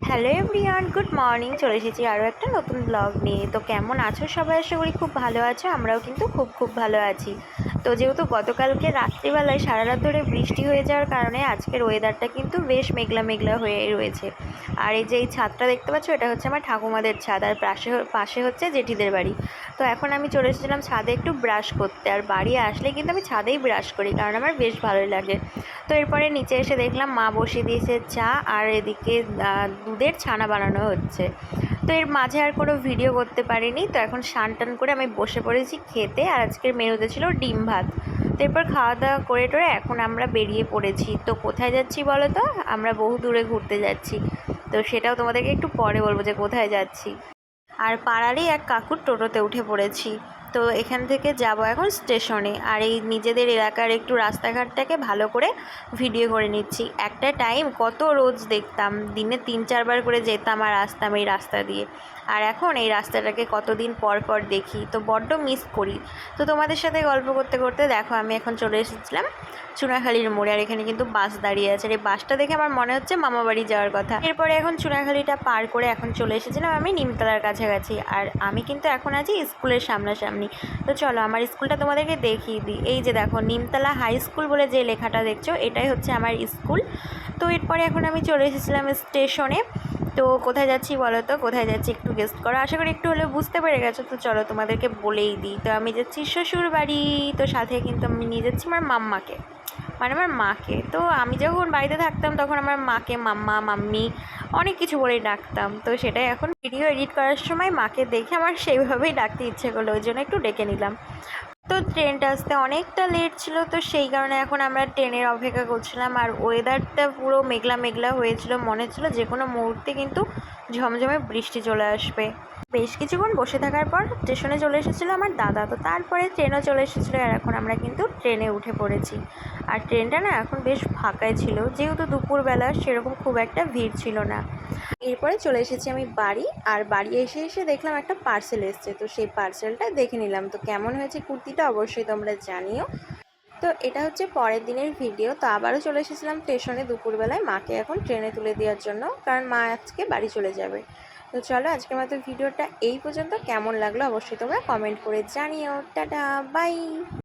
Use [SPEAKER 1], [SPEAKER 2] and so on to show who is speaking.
[SPEAKER 1] Hello everyone good morning চলে এসেছি আরও একটা নতুন ব্লগ নিয়ে। তো কেমন আছো সবাই? আশা করি খুব ভালো আছো। আমরাও কিন্তু খুব খুব ভালো আছি। তো যেহেতু গতকালকে রাত্রিবেলায় সারা রাত ধরে বৃষ্টি হয়ে যাওয়ার কারণে আজকের ওয়েদারটা কিন্তু বেশ মেঘলা মেঘলা হয়ে রয়েছে। আর এই যে এই ছাদটা দেখতে পাচ্ছ, এটা হচ্ছে আমার ঠাকুমাদের ছাদ। আর পাশে পাশে হচ্ছে জেঠিদের বাড়ি। তো এখন আমি চলে এসেছিলাম ছাদে একটু ব্রাশ করতে। আর বাড়ি আসলে কিন্তু আমি ছাদেই ব্রাশ করি, কারণ আমার বেশ ভালোই লাগে। তো এরপরে নিচে এসে দেখলাম মা বসিয়ে দিয়েছে চা। আর এদিকে দুধের ছানা বানানো হচ্ছে। তো এর মাঝে আর কোনো ভিডিও করতে পারিনি। তো এখন সান টান করে আমি বসে পড়েছি খেতে আর আজকের মেনুতে ছিল ডিম ভাত। তো এরপর খাওয়া দাওয়া করে টোরে এখন আমরা বেরিয়ে পড়েছি। তো কোথায় যাচ্ছি বলো তো? আমরা বহু দূরে ঘুরতে যাচ্ছি। তো সেটাও তোমাদেরকে একটু পরে বলব যে কোথায় যাচ্ছি। আর পাড়ারই এক কাকুর টোটোতে উঠে পড়েছি। তো এখান থেকে যাব এখন স্টেশনে। আর এই নিজেদের এলাকার একটু রাস্তাঘাটটাকে ভালো করে ভিডিও করে নিচ্ছি। একটা টাইম কত রোজ দেখতাম, দিনে তিন চারবার করে যেতাম আর আসতাম এই রাস্তা দিয়ে। আর এখন এই রাস্তাটাকে কতদিন পর পর দেখি, তো বড্ড মিস করি। তো তোমাদের সাথে গল্প করতে করতে দেখো, আমি এখন চলে এসেছিলাম চুনাখালির মোড়ে। আর এখানে কিন্তু বাস দাঁড়িয়ে আছে। আর এই বাসটা দেখে আমার মনে হচ্ছে মামা বাড়ি যাওয়ার কথা। এরপরে এখন চুনাখালিটা পার করে এখন চলে এসেছিলাম আমি নিমতলার কাছাকাছি। আর আমি কিন্তু এখন আছি স্কুলের সামনাসামনি। তো চলো আমার স্কুলটা তোমাদেরকে দেখিয়ে দিই। এই যে দেখো, নিমতলা হাই স্কুল বলে যে লেখাটা দেখছ, এটাই হচ্ছে আমার স্কুল। তো এরপরে এখন আমি চলে এসেছিলাম স্টেশনে। তো কোথায় যাচ্ছি বলো তো? কোথায় যাচ্ছি একটু গেস্ট করো। আশা করি একটু হলেও বুঝতে পেরে গেছো। তো চলো তোমাদেরকে বলেই দিই। তো আমি যাচ্ছি শ্বশুর বাড়ি তো সাথে কিন্তু আমি নিয়ে যাচ্ছি আমার মাম্মাকে। মানে আমার মাকে। তো আমি যখন বাড়িতে থাকতাম তখন আমার মাকে, মাম্মা, মাম্মি অনেক কিছু বলেই ডাকতাম। তো সেটাই এখন ভিডিও এডিট করার সময় মাকে দেখে আমার সেইভাবেই ডাকতে ইচ্ছে করল, ওই জন্য একটু ডেকে নিলাম। তো ট্রেনটা আসতে অনেকটা লেট ছিল, তো সেই কারণে এখন আমরা ট্রেনের অপেক্ষা করছিলাম। আর ওয়েদারটা পুরো মেঘলা মেঘলা হয়েছিল, মনে হচ্ছিল যে কোনো মুহূর্তে কিন্তু ঝমঝমে বৃষ্টি চলে আসবে। বেশ কিছুক্ষণ বসে থাকার পর স্টেশনে চলে এসেছিল আমার দাদা, তো তারপরে ট্রেনও চলে এসেছিল আর এখন আমরা কিন্তু ট্রেনে উঠে পড়েছি। আর ট্রেনটা না এখন বেশ ফাঁকাই ছিল, যেহেতু দুপুরবেলা সেরকম খুব একটা ভিড় ছিল না। এরপরে চলে এসেছি আমি বাড়ি, আর বাড়ি এসে এসে দেখলাম একটা পার্সেল এসছে, তো সেই পার্সেলটা দেখে নিলাম। তো কেমন হয়েছে কুর্তিটা? অবশ্যই তোমরা জানিও। তো এটা হচ্ছে পরের দিনের ভিডিও। তো আবারও চলে এসেছিলাম স্টেশনে দুপুরবেলায় মাকে এখন ট্রেনে তুলে দেওয়ার জন্য, কারণ মা আজকে বাড়ি চলে যাবে। তো চলো আজকের মতো ভিডিওটা এই পর্যন্ত। কেমন লাগল অবশ্যই তোমরা কমেন্ট করে জানিও। Tata, bye!